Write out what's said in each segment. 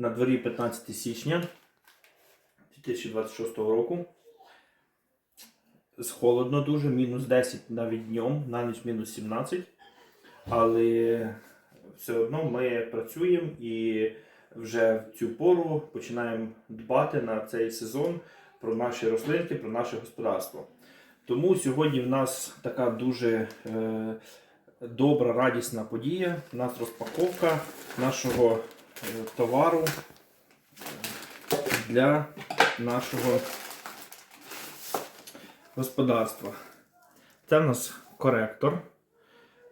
На дворі 15 січня 2026 року. З холодно дуже, мінус 10 навіть днем, на ніч мінус 17. Але все одно ми працюємо і вже в цю пору починаємо дбати на цей сезон про наші рослинки, про наше господарство. Тому сьогодні в нас така дуже е, добра, радісна подія. У нас розпаковка нашого товару для нашого господарства. Це в нас коректор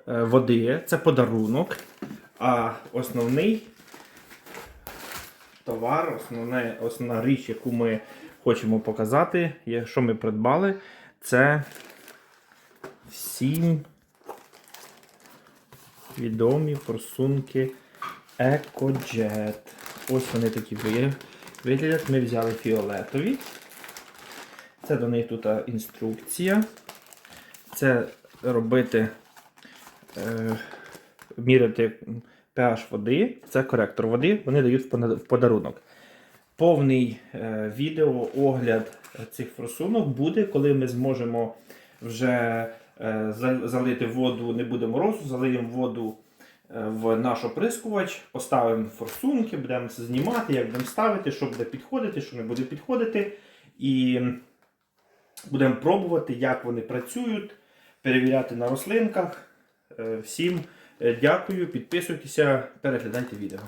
е, води, це подарунок. А основний товар, основне, основна річ, яку ми хочемо показати, що ми придбали, це всім відомі форсунки EcoJet. Ось вони такі ви- виглядять. Ми взяли фіолетові. Це до них тут інструкція. Це робити, е, міряти pH води. Це коректор води. Вони дають в подарунок. Повний е, відео, огляд цих форсунок буде, коли ми зможемо вже е, залити воду, не буде морозу, залиємо воду в наш оприскувач, поставимо форсунки, будемо це знімати, як будемо ставити, що буде підходити, що не буде підходити. І будемо пробувати, як вони працюють, перевіряти на рослинках. Е, Всім е, дякую, підписуйтеся, переглядайте відео.